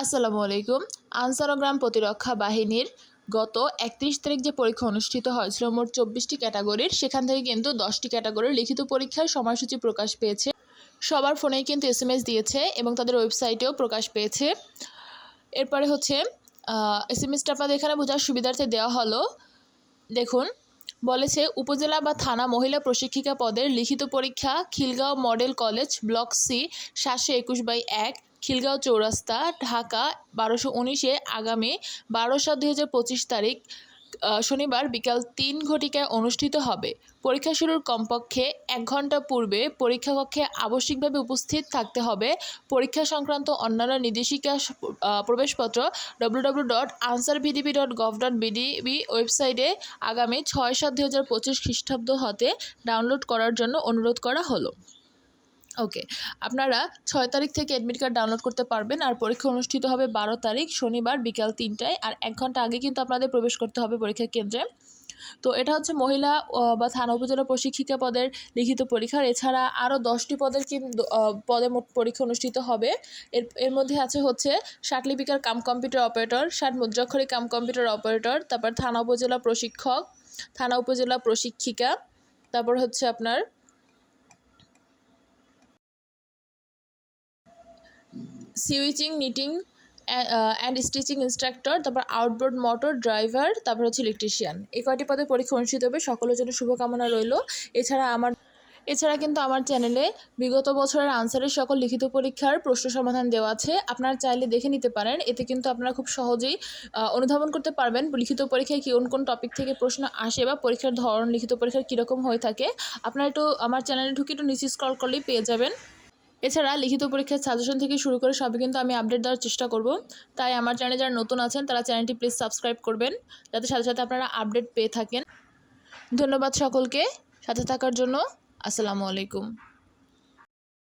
আসসালামু আলাইকুম। আনসারগ্রাম প্রতিরক্ষা বাহিনীর গত একত্রিশ তারিখ যে পরীক্ষা অনুষ্ঠিত হয়েছিল মোট চব্বিশটি ক্যাটাগরির। সেখান থেকে কিন্তু দশটি ক্যাটাগরির লিখিত পরীক্ষার সময়সূচি প্রকাশ পেয়েছে। সবার ফোনেই কিন্তু এস এম এস দিয়েছে এবং তাদের ওয়েবসাইটেও প্রকাশ পেয়েছে। এরপরে হচ্ছে এস এম এসটা আপনাদের এখানে বোঝার সুবিধার্থে দেওয়া হলো। দেখুন, বলেছে, উপজেলা বা থানা মহিলা প্রশিক্ষিকা পদের লিখিত পরীক্ষা, Khilgaon model college, block C, সাতশো একুশ বাই এক খিলগাঁও চৌরাস্তা, ঢাকা, বারোশো উনিশে আগামী বারো সাত দুই হাজার পঁচিশ তারিখ শনিবার বিকাল তিন ঘটিকায় অনুষ্ঠিত হবে। পরীক্ষা শুরুর কমপক্ষে এক ঘণ্টা পূর্বে পরীক্ষা কক্ষে আবশ্যিকভাবে উপস্থিত থাকতে হবে। পরীক্ষা সংক্রান্ত অন্যান্য নির্দেশিকা প্রবেশপত্র W W dot Ansar VDP dot gov dot BD ওয়েবসাইটে আগামী ছয় সাত দুই হাজার পঁচিশ খ্রিস্টাব্দ হতে ডাউনলোড করার জন্য অনুরোধ করা হলো। ওকে আপনারা ছয় তারিখ থেকে অ্যাডমিট কার্ড ডাউনলোড করতে পারবেন আর পরীক্ষা অনুষ্ঠিত হবে বারো তারিখ, শনিবার বিকাল তিনটায়। আর এক ঘণ্টা আগে কিন্তু আপনাদের প্রবেশ করতে হবে পরীক্ষা কেন্দ্রে। তো এটা হচ্ছে মহিলা বা থানা উপজেলা প্রশিক্ষিকা পদের লিখিত পরীক্ষার এছাড়া আরও দশটি পদের কিন্তু পদে মোট পরীক্ষা অনুষ্ঠিত হবে। এর এর মধ্যে আছে হচ্ছে লিপিকার কাম কম্পিউটার অপারেটর, ষাট মুদ্রাক্ষরী কাম কম্পিউটার অপারেটর, তারপর থানা উপজেলা প্রশিক্ষক, থানা উপজেলা প্রশিক্ষিকা, তারপর হচ্ছে আপনার switching knitting and stitching instructor, তারপর আউটবোর্ড মোটর, ড্রাইভার, তারপর হচ্ছে ইলেকট্রিশিয়ান। এই কয়টি পদে পরীক্ষা অনুষ্ঠিত হবে সকলের জন্য শুভকামনা রইল। এছাড়া আমার, এছাড়া কিন্তু আমার চ্যানেলে বিগত বছরের আনসারের সকল লিখিত পরীক্ষার প্রশ্ন সমাধান দেওয়া আছে। আপনারা চাইলে দেখে নিতে পারেন। এতে কিন্তু আপনারা খুব সহজেই অনুধাবন করতে পারবেন লিখিত পরীক্ষায় কোন কোন টপিক থেকে প্রশ্ন আসে বা পরীক্ষার ধরন, লিখিত পরীক্ষার কীরকম হয়ে থাকে। আপনারা একটু আমার চ্যানেলে ঢুকে একটু নিচে স্ক্রল করলেই পেয়ে যাবেন। এছাড়া লিখিত পরীক্ষার সাজেশন থেকে শুরু করে সবই কিন্তু আমি আপডেট দেওয়ার চেষ্টা করব। তাই আমার চ্যানেলে যারা নতুন আছেন, তারা চ্যানেলটি প্লিজ সাবস্ক্রাইব করবেন, যাতে সাথে সাথে আপনারা আপডেট পেয়ে থাকেন। ধন্যবাদ সকলকে, সাথে থাকার জন্য, আসসালামু আলাইকুম।